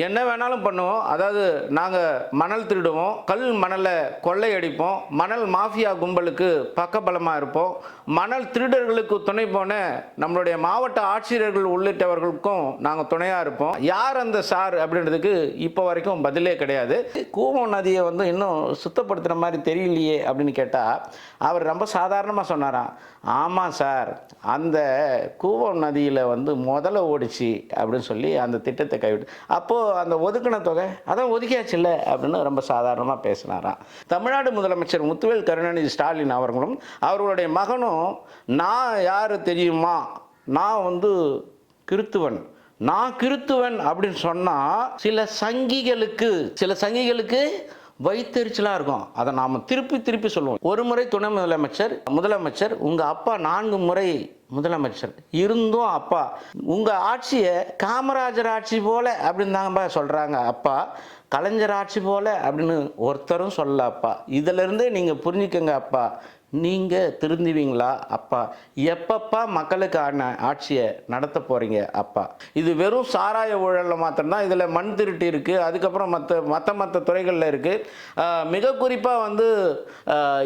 என்ன வேணாலும் பண்ணுவோம். அதாவது நாங்கள் மணல் திருடுவோம். கல் மணலை கொள்ளையடிப்போம். மணல் மாஃபியா கும்பலுக்கு பக்கபலமாக இருப்போம். மணல் திருடர்களுக்கு துணை போன நம்மளுடைய மாவட்ட ஆட்சியர்கள் உள்ளிட்டவர்களுக்கும் நாங்கள் துணையாக இருப்போம். யார் அந்த சார் அப்படின்றதுக்கு இப்போ வரைக்கும் பதிலே கிடையாது. கூவம் நதியை வந்து இன்னும் சுத்தப்படுத்துகிற மாதிரி தெரியலையே அப்படின்னு கேட்டால் அவர் ரொம்ப சாதாரணமாக சொன்னாராம். ஆமாம் சார் அந்த கூவம் நதியில் வந்து முதல்ல ஓடிச்சு அப்படின்னு சொல்லி அந்த திட்டத்தை கைவிட்டு அப்போது அந்த ஒதுக்கின தொகை அதான் ஒதுக்கியாச்சுல்ல அப்படின்னு ரொம்ப சாதாரணமாக பேசினாராம். தமிழ்நாடு முதலமைச்சர் முத்துவேல் கருணாநிதி ஸ்டாலின் அவர்களும் அவர்களுடைய மகனும் நான் யார் தெரியுமா? நான் வந்து கிறித்துவன். நான் கிறித்துவன் அப்படின்னு சொன்னால் சில சங்கிகளுக்கு சில சங்கிகளுக்கு வைத்தெரிச்சலாக இருக்கும். அதை நாம் திருப்பி திருப்பி சொல்லுவோம். ஒரு முறை துணை முதலமைச்சர் முதலமைச்சர் உங்கள் அப்பா நான்கு முறை முதலமைச்சர். இருந்தும் அப்பா. உங்கள் ஆட்சியை காமராஜர் ஆட்சி போல அப்படின்னு தாங்கப்பா சொல்கிறாங்க அப்பா. கலைஞர் ஆட்சி போல அப்படின்னு ஒருத்தரும் சொல்லல அப்பா. இதிலிருந்தே நீங்கள் புரிஞ்சுக்கங்க அப்பா. நீங்கள் திருந்துவீங்களா அப்பா? எப்பப்பா மக்களுக்கான ஆட்சியை நடத்த போகிறீங்க அப்பா? இது வெறும் சாராய ஊழலில் மாத்திரம்தான் இதில் மண் திருட்டு இருக்குது அதுக்கப்புறம் மற்ற மற்ற மற்ற துறைகளில் இருக்குது மிக குறிப்பாக வந்து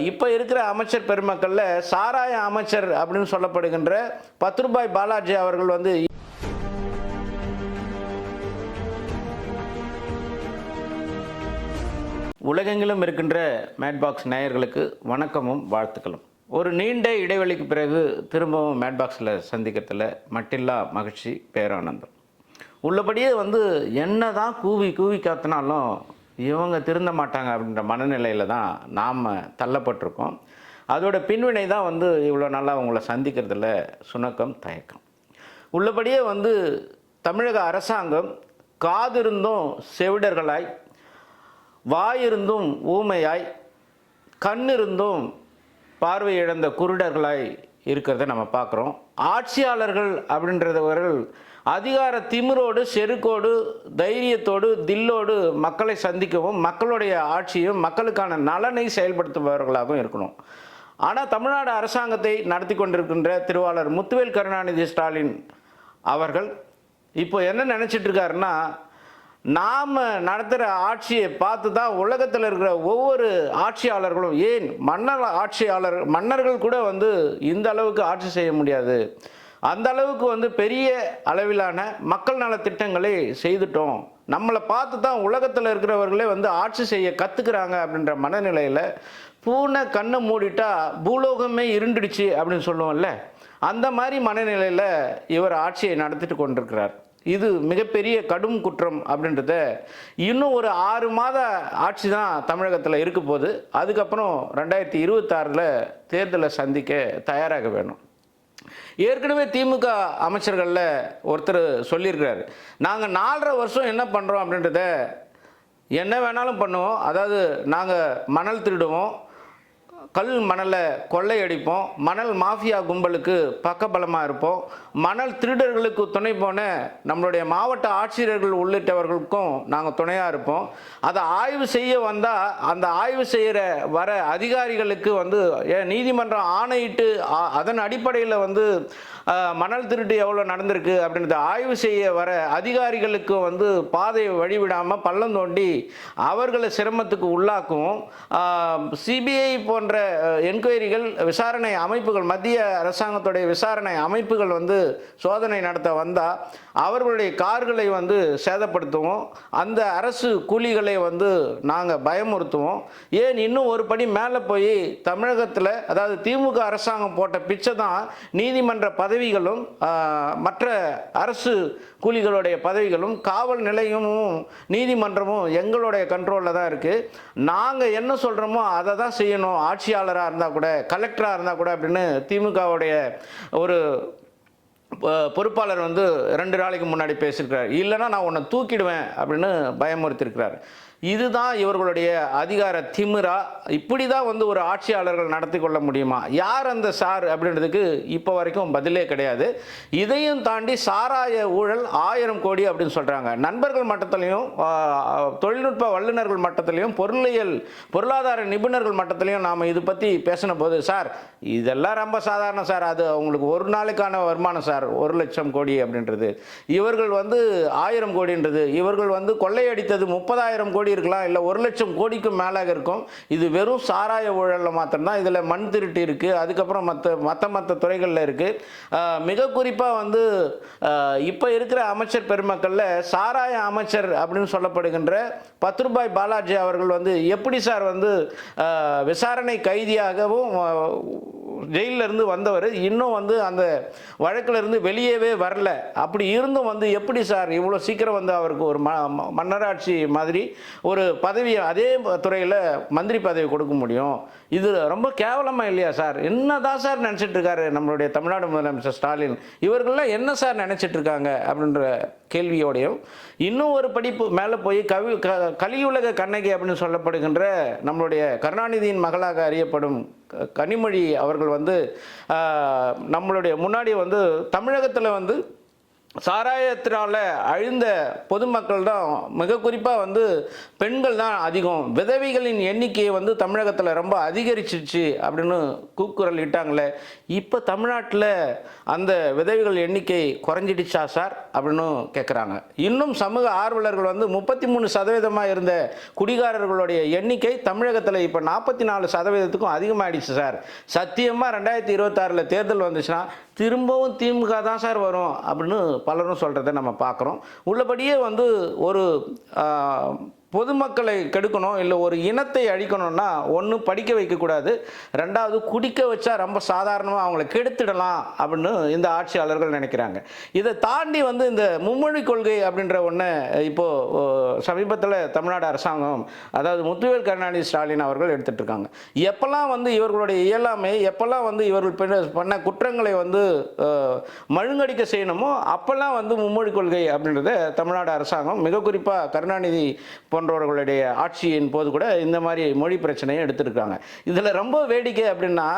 இப்போ இருக்கிற அமைச்சர் பெருமக்களில் சாராய அமைச்சர் அப்படின்னு சொல்லப்படுகின்ற பத்து ரூபாய் பாலாஜி அவர்கள் வந்து உலகெங்கிலும் இருக்கின்ற மேட்பாக்ஸ் நேயர்களுக்கு வணக்கமும் வாழ்த்துக்களும். ஒரு நீண்ட இடைவெளிக்கு பிறகு திரும்பவும் மேட்பாக்ஸில் சந்திக்கிறதுல மட்டில்லா மகிழ்ச்சி பேரானந்தம். உள்ளபடியே வந்து என்ன தான் கூவி கூவி காத்தினாலும் இவங்க திருந்த மாட்டாங்க அப்படின்ற மனநிலையில் தான் நாம் தள்ளப்பட்டிருக்கோம். அதோட பின்வினை தான் வந்து இவ்வளோ நாளாக அவங்கள சந்திக்கிறதுல சுணக்கம் தயக்கம். உள்ளபடியே வந்து தமிழக அரசாங்கம் காதிருந்தும் செவிடர்களாய் வாயிருந்தும் ஊமையாய் கண்ணிருந்தும் பார்வை இழந்த குருடர்களாய் இருக்கிறத நம்ம பார்க்குறோம். ஆட்சியாளர்கள் அப்படின்றவர்கள் அதிகார திமிரோடு செருக்கோடு தைரியத்தோடு தில்லோடு மக்களை சந்திக்கவும் மக்களுடைய ஆட்சியும் மக்களுக்கான நலனை செயல்படுத்துபவர்களாகவும் இருக்கணும். ஆனால் தமிழ்நாடு அரசாங்கத்தை நடத்தி கொண்டிருக்கின்ற திருவாளர் முத்துவேல் கருணாநிதி ஸ்டாலின் அவர்கள் இப்போ என்ன நினச்சிட்டு இருக்காருன்னா நாம் நடத்துகிற ஆட்சியை பார்த்து தான் உலகத்தில் இருக்கிற ஒவ்வொரு ஆட்சியாளர்களும் ஏன் மன்னர் ஆட்சியாளர் மன்னர்கள் கூட வந்து இந்த அளவுக்கு ஆட்சி செய்ய முடியாது. அந்த அளவுக்கு வந்து பெரிய அளவிலான மக்கள் நல திட்டங்களை செய்துட்டோம். நம்மளை பார்த்து தான் உலகத்தில் இருக்கிறவர்களே வந்து ஆட்சி செய்ய கற்றுக்குறாங்க அப்படின்ற மனநிலையில் பூனை கண்ணை மூடிட்டா பூலோகமே இருண்டுடுச்சு அப்படின்னு சொல்லுவோம்ல. அந்த மாதிரி மனநிலையில் இவர் ஆட்சியை நடத்திட்டு கொண்டிருக்கிறார். இது மிகப்பெரிய கடும் குற்றம் அப்படின்றத இன்னும் ஒரு ஆறு மாத ஆட்சி தான் தமிழகத்தில் இருக்க போகுது. அதுக்கப்புறம் ரெண்டாயிரத்தி இருபத்தாறில் தேர்தலை சந்திக்க தயாராக வேணும். ஏற்கனவே திமுக அமைச்சர்களில் ஒருத்தர் சொல்லியிருக்கிறார். நாங்கள் நாலரை வருஷம் என்ன பண்ணுறோம் அப்படின்றத என்ன வேணாலும் பண்ணுவோம். அதாவது நாங்கள் மணல் திருடுவோம். கல் மணலை கொள்ளையடிப்போம். மணல் மாஃபியா கும்பலுக்கு பக்கபலமாக இருப்போம். மணல் திருடர்களுக்கு துணை போன நம்மளுடைய மாவட்ட ஆட்சியர்கள் உள்ளிட்டவர்களுக்கும் நாங்கள் துணையாக இருப்போம். அதை ஆய்வு செய்ய வந்தால் அந்த ஆய்வு செய்கிற வர அதிகாரிகளுக்கு வந்து நீதிமன்றம் ஆணையிட்டு அதன் அடிப்படையில் வந்து மணல் திருட்டு எவ்வளோ நடந்திருக்கு அப்படின்றத ஆய்வு செய்ய வர அதிகாரிகளுக்கு வந்து பாதையை வழிவிடாமல் பள்ளம் தோண்டி அவர்களை சிரமத்துக்கு உள்ளாக்குவோம் சிபிஐ போன்ற என்கொயரிகள் விசாரணை அமைப்புகள் மத்திய அரசாங்கத்துடைய விசாரணை அமைப்புகள் வந்து சோதனை நடத்த வந்தால் அவர்களுடைய கார்களை வந்து சேதப்படுத்துவோம். அந்த அரசு கூலிகளை வந்து நாங்கள் பயமுறுத்துவோம். ஏன் இன்னும் ஒரு படி மேலே போய் தமிழகத்தில் அதாவது திமுக அரசாங்கம் போட்ட பிச்சை தான் நீதிமன்ற பதவிகளும் மற்ற அரசு கூலிகளுடைய பதவிகளும் காவல் நிலையமும் நீதிமன்றமும் எங்களுடைய கண்ட்ரோலில் தான் இருக்குது நாங்கள் என்ன சொல்கிறோமோ அதை தான் செய்யணும். ஆட்சியாளராக இருந்தால் கூட கலெக்டராக இருந்தால் கூட அப்படின்னு திமுகவுடைய ஒரு பொ- பொறுப்பாளர் வந்து ரெண்டு நாளைக்கு முன்னாடி பேசியிருக்கிறார். இல்லைன்னா நான் உன்னை தூக்கிடுவேன் அப்படின்னு பயமுறுத்திருக்கிறார் இதுதான் இவர்களுடைய அதிகார திமிரா. இப்படி தான் வந்து ஒரு ஆட்சியாளர்கள் நடத்தி கொள்ள முடியுமா? யார் அந்த சார் அப்படின்றதுக்கு இப்போ வரைக்கும் பதிலே கிடையாது. இதையும் தாண்டி சாராய ஊழல் ஆயிரம் கோடி அப்படின்னு சொல்கிறாங்க நண்பர்கள் மட்டத்திலையும் தொழில்நுட்ப வல்லுநர்கள் மட்டத்திலையும் பொருளியல் பொருளாதார நிபுணர்கள் மட்டத்திலையும் நாம் இது பற்றி பேசின போது சார் இதெல்லாம் ரொம்ப சாதாரணம் சார். அது அவங்களுக்கு ஒரு நாளுக்கான வருமானம் சார். ஒரு லட்சம் கோடி அப்படின்றது. இவர்கள் வந்து ஆயிரம் கோடின்றது. இவர்கள் வந்து கொள்ளையடித்தது முப்பதாயிரம் கோடி இருக்கலாம் இல்லை ஒரு லட்சம் கோடிக்கும் மேலாக இருக்கும். இது வெறும் சாராய ஊழலில் மாத்திரம்தான். இதில் மண் திருட்டு இருக்குது அதுக்கப்புறம் மற்ற மற்ற மற்ற துறைகளில் இருக்குது மிக குறிப்பாக வந்து இப்போ இருக்கிற அமைச்சர் பெருமக்களில் சாராய அமைச்சர் அப்படின்னு சொல்லப்படுகின்ற பத்து ரூபாய் பாலாஜி அவர்கள் வந்து எப்படி சார் வந்து விசாரணை கைதியாகவும் ஜெயிலிருந்து இருந்து வந்தவர். இன்னும் வந்து அந்த வழக்கிலிருந்து வெளியவே வரல. அப்படி இருந்தும் வந்து எப்படி சார் இவ்வளோ சீக்கிரம் வந்து அவருக்கு ஒரு ம- மன்னராட்சி மாதிரி ஒரு பதவியை அதே துறையில் மந்திரி பதவி கொடுக்க முடியும். இது ரொம்ப கேவலமாக இல்லையா சார்? என்னதான் சார் நினச்சிட்டு இருக்காரு நம்மளுடைய தமிழ்நாடு முதலமைச்சர் ஸ்டாலின்? இவர்கள்லாம் என்ன சார் நினச்சிட்டு இருக்காங்க அப்படின்ற கேள்வியோடையும் இன்னும் ஒரு படிப்பு மேலே போய் கவி க கலியுலக கண்ணகி அப்படின்னு சொல்லப்படுகின்ற நம்மளுடைய கருணாநிதியின் மகளாக அறியப்படும் க- கனிமொழி அவர்கள் வந்து நம்மளுடைய முன்னாடி வந்து தமிழகத்தில் வந்து சாராயத்தினால் அழிந்த பொதுமக்கள் தான் மிக குறிப்பாக வந்து பெண்கள் தான் அதிகம். விதவைகளின் எண்ணிக்கையை வந்து தமிழகத்தில் ரொம்ப அதிகரிச்சிருச்சு அப்படின்னு கூக்குரல் இட்டாங்களே. இப்போ தமிழ்நாட்டில் அந்த விதவைகள் எண்ணிக்கை குறைஞ்சிடுச்சா சார்? அப்படின்னு கேட்குறாங்க இன்னும் சமூக ஆர்வலர்கள் வந்து முப்பத்தி மூணு சதவீதமாக இருந்த குடிகாரர்களுடைய எண்ணிக்கை தமிழகத்தில் இப்போ நாற்பத்தி நாலு சதவீதத்துக்கும் அதிகமாகிடுச்சு சார். சத்தியமாக ரெண்டாயிரத்தி இருபத்தாறில் தேர்தல் வந்துச்சுன்னா திரும்பவும் திமுக தான் சார் வரும் அப்படின்னு பலரும் சொல்கிறத நம்ம பார்க்குறோம். உள்ளபடியே வந்து ஒரு பொதுமக்களை கெடுக்கணும் இல்லை ஒரு இனத்தை அழிக்கணும்னா ஒன்று படிக்க வைக்கக்கூடாது ரெண்டாவது குடிக்க வச்சா ரொம்ப சாதாரணமாக அவங்கள கெடுத்துடலாம் அப்படின்னு இந்த ஆட்சியாளர்கள் நினைக்கிறாங்க. இதை தாண்டி வந்து இந்த மும்மொழி கொள்கை அப்படின்ற ஒன்று இப்போது சமீபத்தில் தமிழ்நாடு அரசாங்கம் அதாவது முத்துவேல் கருணாநிதி ஸ்டாலின் அவர்கள் எடுத்துகிட்டு இருக்காங்க எப்போல்லாம் வந்து இவர்களுடைய இயலாமை எப்போல்லாம் வந்து இவர்கள் பண்ண- குற்றங்களை வந்து மழுங்கடிக்க செய்யணுமோ அப்போல்லாம் வந்து மும்மொழி கொள்கை அப்படின்றத தமிழ்நாடு அரசாங்கம் மிக குறிப்பாக கருணாநிதி போன்றவர்களுடைய ஆட்சியின் போது கூட இந்த மாதிரி மொழி பிரச்சனையும் எடுத்திருக்காங்க இதில் ரொம்ப வேடிக்கை அப்படின்னா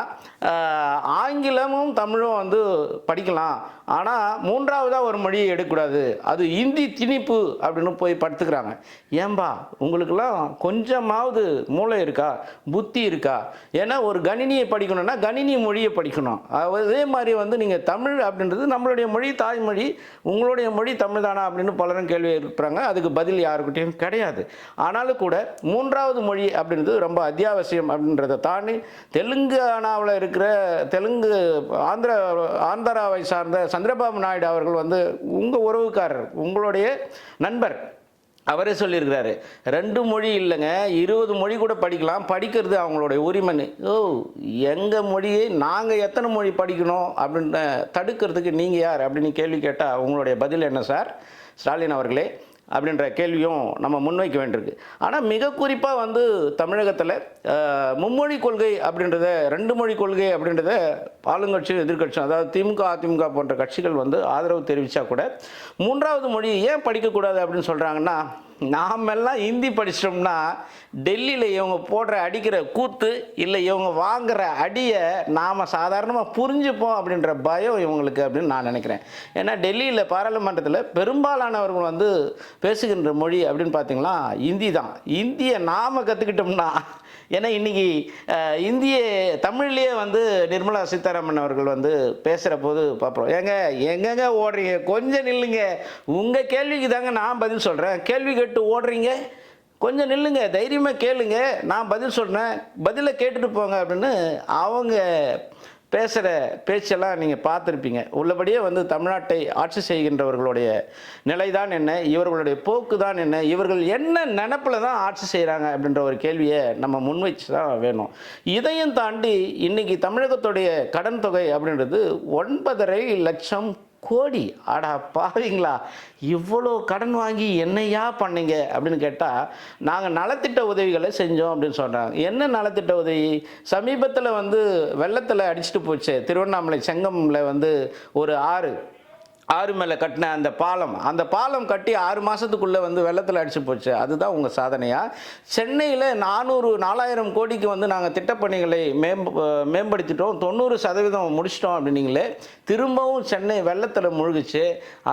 ஆங்கிலமும் தமிழும் வந்து படிக்கலாம். ஆனால் மூன்றாவதாக ஒரு மொழியை எடுக்கக்கூடாது. அது இந்தி திணிப்பு அப்படின்னு போய் படுத்துக்கிறாங்க. ஏன்பா உங்களுக்கெல்லாம் கொஞ்சமாவது மூளை இருக்கா? புத்தி இருக்கா? ஏன்னா ஒரு கணினியை படிக்கணும்னா கணினி மொழியை படிக்கணும். அதே மாதிரி வந்து நீங்கள் தமிழ் அப்படின்றது நம்மளுடைய மொழி தாய்மொழி உங்களுடைய மொழி தமிழ் தானா அப்படின்னு பலரும் கேள்வி எழுப்புறாங்க. அதுக்கு பதில் யாருக்கிட்டையும் கிடையாது. ஆனாலும் கூட மூன்றாவது மொழி அப்படின்றது ரொம்ப அத்தியாவசியம் அப்படின்றத தாண்டி தெலுங்கானாவில் இருக்கிற தெலுங்கு ஆந்திரா ஆந்திராவை சார்ந்த சந்திரபாபு நாயுடு அவர்கள் வந்து உங்கள் உறவுக்காரர் உங்களுடைய நண்பர் அவரே சொல்லியிருக்கிறாரு ரெண்டு மொழி இல்லைங்க இருபது மொழி கூட படிக்கலாம் படிக்கிறது அவங்களுடைய உரிமைன்னு. ஓ எங்கள் மொழியை நாங்கள் எத்தனை மொழி படிக்கணும் அப்படின்னு தடுக்கிறதுக்கு நீங்கள் யார் அப்படின்னு கேள்வி கேட்டால் உங்களுடைய பதில் என்ன சார்? ஸ்டாலின் அவர்களே. அப்படின்ற கேள்வியும் நம்ம முன்வைக்க வேண்டியிருக்கு. ஆனால் மிக குறிப்பாக வந்து தமிழகத்தில் மும்மொழி கொள்கை அப்படின்றத ரெண்டு மொழி கொள்கை அப்படின்றத ஆளுங்கட்சியும் எதிர்க்கட்சியும் அதாவது திமுக அதிமுக போன்ற கட்சிகள் வந்து ஆதரவு தெரிவித்தா கூட மூன்றாவது மொழி ஏன் படிக்கக்கூடாது அப்படின்னு சொல்கிறாங்கன்னா நாமெல்லாம் ஹிந்தி படிச்சிட்டோம்னா டெல்லியில் இவங்க போடுற அடிக்கிற கூத்து இல்லை இவங்க வாங்குகிற அடியை நாம் சாதாரணமாக புரிஞ்சுப்போம் அப்படின்ற பயம் இவங்களுக்கு அப்படின்னு நான் நினைக்கிறேன். ஏன்னா டெல்லியில் பாராளுமன்றத்தில் பெரும்பாலானவர்கள் வந்து பேசுகின்ற மொழி அப்படின்னு பார்த்தீங்கன்னா ஹிந்தி தான். இந்தியை நாம் கற்றுக்கிட்டோம்னா ஏன்னா இன்னைக்கு இந்திய தமிழ்லேயே வந்து நிர்மலா சீதாராமன் அவர்கள் வந்து பேசுகிற போது பார்ப்போம் ஏங்க எங்கெங்க ஓடுறீங்க? கொஞ்சம் நில்லுங்க. உங்கள் கேள்விக்கு தாங்க நான் பதில் சொல்கிறேன் கேள்வி கேட்டு ஓடுறீங்க? கொஞ்சம் நில்லுங்க. தைரியமாக கேளுங்க. நான் பதில் சொல்கிறேன் பதிலை கேட்டுட்டு போங்க அப்படின்னு அவங்க பேசுகிற பேச்செல்லாம் நீங்கள் பார்த்துருப்பீங்க. உள்ளபடியே வந்து தமிழ்நாட்டை ஆட்சி செய்கின்றவர்களுடைய நிலை தான் என்ன? இவர்களுடைய போக்கு தான் என்ன? இவர்கள் என்ன நினப்பில் தான் ஆட்சி செய்கிறாங்க அப்படின்ற ஒரு கேள்வியை நம்ம முன்வைச்சு தான் வேணும். இதையும் தாண்டி இன்றைக்கி தமிழகத்துடைய கடன் தொகை அப்படின்றது ஒன்பதரை லட்சம் கோடி. அடா பாவீங்களா? இவ்வளோ கடன் வாங்கி என்னையா பண்ணீங்க? அப்படின்னு கேட்டால் நாங்கள் நலத்திட்ட உதவிகளை செஞ்சோம் அப்படின்னு சொல்கிறாங்க என்ன நலத்திட்ட உதவி? சமீபத்தில் வந்து வெள்ளத்தில் அடிச்சிட்டு போச்சு. திருவண்ணாமலை செங்கம்ல வந்து ஒரு ஆறு ஆறு மேலே கட்டின அந்த பாலம். அந்த பாலம் கட்டி ஆறு மாதத்துக்குள்ளே வந்து வெள்ளத்தில் அடிச்சு போச்சு. அதுதான் உங்கள் சாதனையாக சென்னையில் நானூறு நாலாயிரம் கோடிக்கு வந்து நாங்கள் திட்டப்பணிகளை மேம்ப மேம்படுத்திட்டோம். தொண்ணூறு சதவீதம் முடிச்சிட்டோம் அப்படின்னீங்களே திரும்பவும் சென்னை வெள்ளத்தில் முழுகுச்சு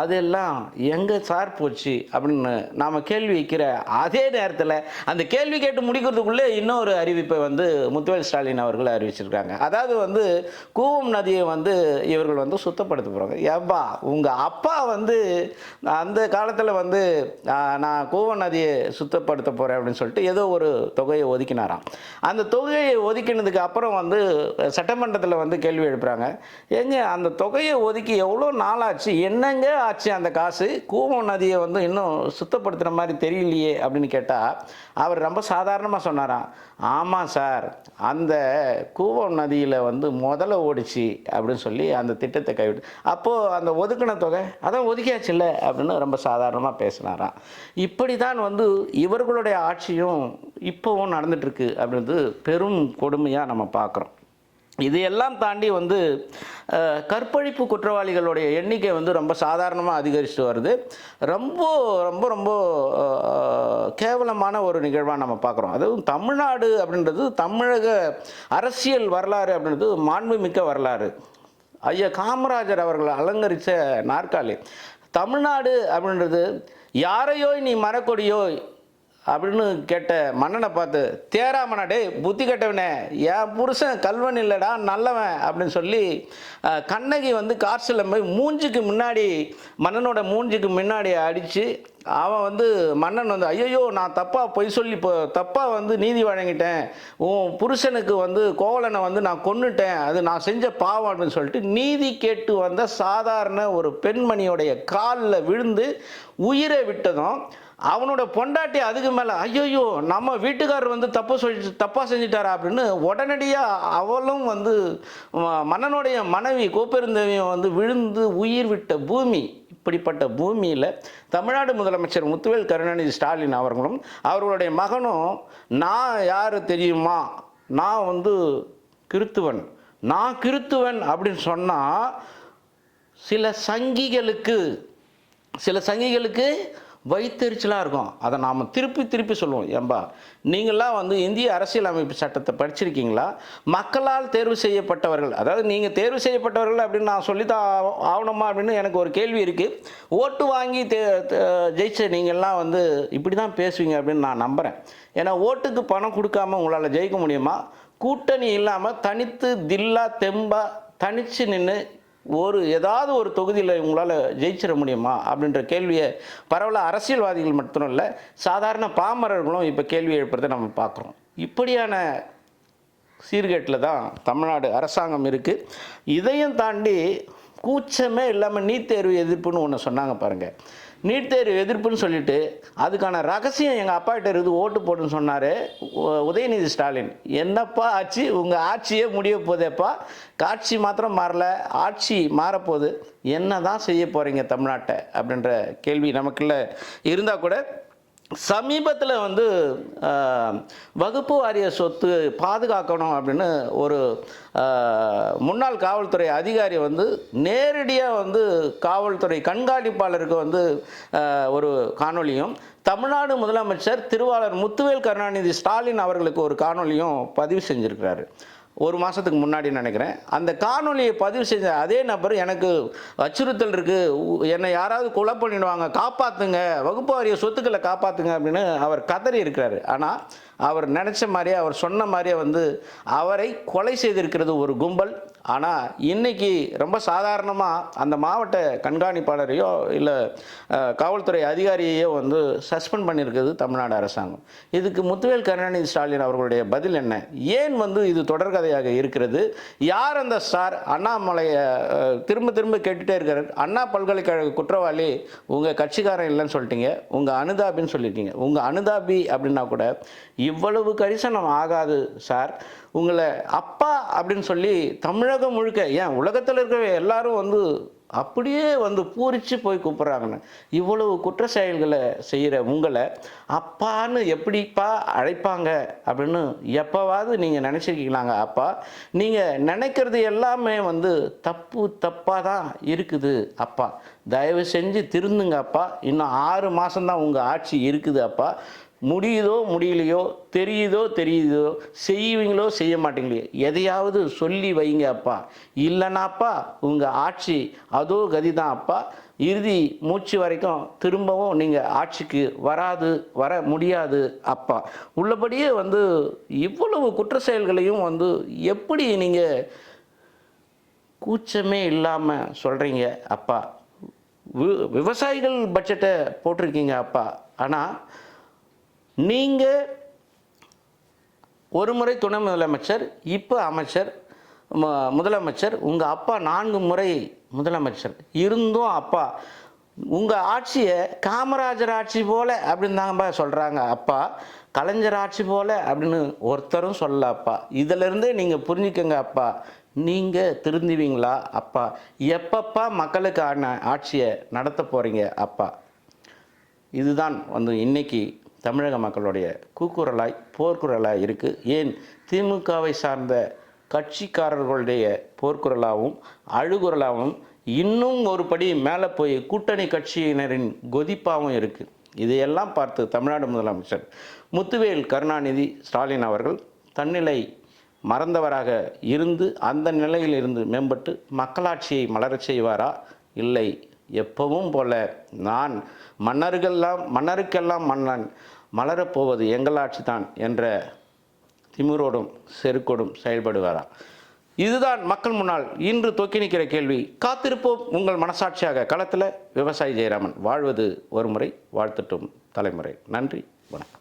அதெல்லாம் எங்கே சார் போச்சு அப்படின்னு நாம் கேள்வி வைக்கிற அதே நேரத்தில் அந்த கேள்வி கேட்டு முடிக்கிறதுக்குள்ளே இன்னொரு அறிவிப்பை வந்து முத்துவேல் ஸ்டாலின் அவர்கள் அறிவிச்சிருக்காங்க. அதாவது வந்து கூவம் நதியை வந்து இவர்கள் வந்து சுத்தப்படுத்த போகிறாங்க ஏப்பா உங்கள் அப்பா வந்து அந்த காலத்தில் வந்து நான் கூவம் நதியை சுத்தப்படுத்த போகிறேன் அப்படின்னு சொல்லிட்டு ஏதோ ஒரு தொகையை ஒதுக்கினாராம். அந்த தொகையை ஒதுக்கினதுக்கு அப்புறம் வந்து சட்டமன்றத்தில் வந்து கேள்வி எழுப்புறாங்க. எங்கே அந்த தொகையை ஒதுக்கி எவ்வளோ நாள் ஆச்சு என்னங்க ஆச்சு அந்த காசு? கூவம் நதியை வந்து இன்னும் சுத்தப்படுத்துகிற மாதிரி தெரியலையே அப்படின்னு கேட்டால் அவர் ரொம்ப சாதாரணமாக சொன்னாராம். ஆமாம் சார் அந்த கூவம் நதியில் வந்து முதல்ல ஓடிச்சு அப்படின்னு சொல்லி அந்த திட்டத்தை கைவிட்டு அப்போது அந்த ஒதுக்கின தொகை அதான் ஒதுக்கியாச்சுல்ல அப்படின்னு ரொம்ப சாதாரணமாக பேசினாராம். இப்படி தான் வந்து இவர்களுடைய ஆட்சியும் இப்போவும் நடந்துட்டுருக்கு அப்படின்றது பெரும் கொடுமையாக நம்ம பார்க்குறோம் இதையெல்லாம் தாண்டி வந்து கற்பழிப்பு குற்றவாளிகளுடைய எண்ணிக்கை வந்து ரொம்ப சாதாரணமாக அதிகரிச்சுட்டு வருது. ரொம்ப ரொம்ப ரொம்ப கேவலமான ஒரு நிகழ்வாக நம்ம பார்க்குறோம். அதுவும் தமிழ்நாடு அப்படின்றது தமிழக அரசியல் வரலாறு அப்படின்றது மாண்புமிக்க வரலாறு. ஐயா காமராஜர் அவர்கள் அலங்கரித்த நாற்காலி. தமிழ்நாடு அப்படின்றது யாரையோ நீ மறக்கொடியோ அப்படின்னு கேட்ட மன்னனை பார்த்து தேராமனா டேய் புத்தி கெட்டவனே என் புருஷன் கல்வன் இல்லைடா நல்லவன் அப்படின்னு சொல்லி கண்ணகி வந்து கார்சில் போய் மூஞ்சிக்கு முன்னாடி மன்னனோட மூஞ்சிக்கு முன்னாடி அடித்து அவன் வந்து மன்னன் வந்து ஐயோ நான் தப்பாக பொய் சொல்லி இப்போ தப்பாக வந்து நீதி வழங்கிட்டேன். உன் புருஷனுக்கு வந்து கோவலனை வந்து நான் கொன்னுட்டேன். அது நான் செஞ்ச பாவம் அப்படின்னு சொல்லிட்டு நீதி கேட்டு வந்த சாதாரண ஒரு பெண்மணியோடைய காலில் விழுந்து உயிரை விட்டதும் அவனோட பொண்டாட்டி அதுக்கு மேலே ஐயோயோ நம்ம வீட்டுக்காரர் வந்து தப்பு சொல்லி தப்பாக செஞ்சிட்டாரா? அப்படின்னு உடனடியாக அவளும் வந்து மன்னனுடைய மனைவி கோப்பெருந்தேவியும் வந்து விழுந்து உயிர் விட்ட பூமி இப்படிப்பட்ட பூமியில் தமிழ்நாடு முதலமைச்சர் முத்துவேல் கருணாநிதி ஸ்டாலின் அவர்களும் அவர்களுடைய மகனும் நான் யார் தெரியுமா? நான் வந்து கிறித்துவன். நான் கிறித்துவன் அப்படின்னு சொன்னால் சில சங்கிகளுக்கு சில சங்கிகளுக்கு வைத்தெரிச்சலாக இருக்கும். அதை நாம் திருப்பி திருப்பி சொல்லுவோம். ஏம்பா நீங்களாம் வந்து இந்திய அரசியலமைப்பு சட்டத்தை படிச்சிருக்கீங்களா? மக்களால் தேர்வு செய்யப்பட்டவர்கள் அதாவது நீங்கள் தேர்வு செய்யப்பட்டவர்கள் அப்படின்னு நான் சொல்லித்தான் ஆகணுமா அப்படின்னு எனக்கு ஒரு கேள்வி இருக்குது ஓட்டு வாங்கி தே தே- ஜெயிச்ச நீங்கள்லாம் வந்து இப்படி தான் பேசுவீங்க அப்படின்னு நான் நம்புகிறேன் ஏன்னா ஓட்டுக்கு பணம் கொடுக்காம உங்களால் ஜெயிக்க முடியுமா? கூட்டணி இல்லாமல் தனித்து தில்லா தெம்பா தனித்து நின்று ஒரு ஏதாவது ஒரு தொகுதியில் இவங்களால் ஜெயிச்சிட முடியுமா அப்படின்ற கேள்வியை பரவல அரசியல்வாதிகள் மட்டும் இல்லை சாதாரண பாமரர்களும் இப்போ கேள்வி எழுப்புறதை நம்ம பார்க்குறோம். இப்படியான சீர்கேட்டில் தான் தமிழ்நாடு அரசாங்கம் இருக்குது இதையும் தாண்டி கூச்சமே இல்லாமல் நீட் தேர்வு எதிர்ப்புன்னு ஒன்று சொன்னாங்க பாருங்கள் நீட் தேர்வு எதிர்ப்புன்னு சொல்லிட்டு அதுக்கான ரகசியம் எங்கள் அப்பாகிட்ட இருந்து ஓட்டு போடுன்னு சொன்னார் உதயநிதி ஸ்டாலின். என்னப்பா ஆச்சு? உங்கள் ஆட்சியே முடிய போதேப்பா. காட்சி மாத்திரம் மாறல. ஆட்சி மாறப்போகுது. என்ன தான் செய்ய போகிறீங்க தமிழ்நாட்டை? அப்படின்ற கேள்வி நமக்குள்ள இருந்தால் கூட சமீபத்தில் வந்து வகுப்பு வாரிய சொத்து பாதுகாக்கணும் அப்படின்னு ஒரு முன்னாள் காவல்துறை அதிகாரி வந்து நேரடியாக வந்து காவல்துறை கண்காணிப்பாளருக்கு வந்து ஒரு காணொளியும் தமிழ்நாடு முதலமைச்சர் திருவாளர் முத்துவேல் கருணாநிதி ஸ்டாலின் அவர்களுக்கு ஒரு காணொளியும் பதிவு செஞ்சுருக்கிறாரு. ஒரு மாதத்துக்கு முன்னாடி நினைக்கிறேன். அந்த காணொலியை பதிவு செஞ்ச அதே நபர் எனக்கு அச்சுறுத்தல் இருக்குது என்னை யாராவது கொலை பண்ணிடுவாங்க காப்பாற்றுங்க வகுப்பு வாரிய சொத்துக்களை காப்பாற்றுங்க அப்படின்னு அவர் கதறி இருக்கிறாரு. ஆனால் அவர் நினச்ச மாதிரியே அவர் சொன்ன மாதிரியே வந்து அவரை கொலை செய்திருக்கிறது ஒரு கும்பல். ஆனால் இன்னைக்கு ரொம்ப சாதாரணமாக அந்த மாவட்ட கண்காணிப்பாளரையோ இல்லை காவல்துறை அதிகாரியையோ வந்து சஸ்பெண்ட் பண்ணியிருக்கிறது தமிழ்நாடு அரசாங்கம். இதுக்கு முத்துவேல் கருணாநிதி ஸ்டாலின் அவர்களுடைய பதில் என்ன? ஏன் வந்து இது தொடர்கதையாக இருக்கிறது? யார் அந்த சார்? அண்ணாமலையை திரும்ப திரும்ப கேட்டுகிட்டே இருக்கிறார் அண்ணா பல்கலைக்கழக குற்றவாளி உங்கள் கட்சிக்காரன் இல்லைன்னு சொல்லிட்டீங்க. உங்கள் அனுதாபின்னு சொல்லியிருக்கீங்க. உங்கள் அனுதாபி அப்படின்னா கூட இவ்வளவு கரிசனம் ஆகாது சார். உங்களை அப்பா அப்படின்னு சொல்லி தமிழகம் முழுக்க ஏன் உலகத்தில் இருக்கிற எல்லாரும் வந்து அப்படியே வந்து பூரிச்சு போய் கூப்பிட்றாங்கன்னு. இவ்வளவு குற்ற செயல்களை செய்கிற உங்களை அப்பான்னு எப்படிப்பா அழைப்பாங்க அப்படின்னு எப்போவாவது நீங்கள் நினச்சிருக்கீங்களாங்க அப்பா? நீங்கள் நினைக்கிறது எல்லாமே வந்து தப்பு தப்பாக தான் இருக்குது அப்பா. தயவு செஞ்சு திருந்துங்க அப்பா. இன்னும் ஆறு மாதம்தான் உங்கள் ஆட்சி இருக்குது அப்பா. முடியுதோ முடியலையோ தெரியுதோ தெரியுதோ செய்வீங்களோ செய்ய மாட்டீங்களோ எதையாவது சொல்லி வைங்க அப்பா. இல்லைனாப்பா உங்கள் ஆட்சி அதோ கதி தான் அப்பா. இறுதி மூச்சு வரைக்கும் திரும்பவும் நீங்கள் ஆட்சிக்கு வராது வர முடியாது அப்பா. உள்ளபடியே வந்து இவ்வளவு குற்ற செயல்களையும் வந்து எப்படி நீங்கள் கூச்சமே இல்லாமல் சொல்கிறீங்க அப்பா? வி- விவசாயிகள் பட்ஜெட்டை போட்டிருக்கீங்க அப்பா. ஆனால் நீங்கள் ஒரு முறை துணை முதலமைச்சர் இப்போ அமைச்சர் முதலமைச்சர் உங்கள் அப்பா நான்கு முறை முதலமைச்சர். இருந்தும் அப்பா. உங்கள் ஆட்சியை காமராஜர் ஆட்சி போல அப்படின்னு தாங்கப்பா சொல்கிறாங்க அப்பா. கலைஞர் ஆட்சி போல அப்படின்னு ஒருத்தரும் சொல்லல அப்பா. இதிலிருந்தே நீங்கள் புரிஞ்சுக்கங்க அப்பா. நீங்கள் திருந்துவீங்களா அப்பா? எப்பப்பா மக்களுக்கான ஆட்சியை நடத்த போகிறீங்க அப்பா? இதுதான் வந்து இன்னைக்கு தமிழக மக்களுடைய கூக்குரலாய் போர்க்குரலாய் இருக்குது ஏன்? திமுகவை சார்ந்த கட்சிக்காரர்களுடைய போர்க்குரலாகவும் அழுகுரலாகவும் இன்னும் ஒரு படி மேலே போய் கூட்டணி கட்சியினரின் கொதிப்பாகவும் இருக்குது இதையெல்லாம் பார்த்து தமிழ்நாடு முதலமைச்சர் முத்துவேல் கருணாநிதி ஸ்டாலின் அவர்கள் தன்னிலை மறந்தவராக இருந்து அந்த நிலையில் இருந்து மேம்பட்டு மக்களாட்சியை மலரச் செய்வாரா? இல்லை. எப்பவும் போல நான் மன்னர்கள்லாம் மன்னருக்கெல்லாம் மன்னன் மலரப்போவது எங்களாட்சி தான் என்ற திமிரோடும் செருக்கோடும் செயல்படுவாரா? இதுதான் மக்கள் முன்னால் இன்று தொக்கி நிற்கிற கேள்வி. காத்திருப்போம் உங்கள் மனசாட்சியாக. களத்தில் விவசாயி ஜெயராமன். வாழ்வது ஒரு முறை வாழ்த்தட்டும் தலைமுறை. நன்றி வணக்கம்.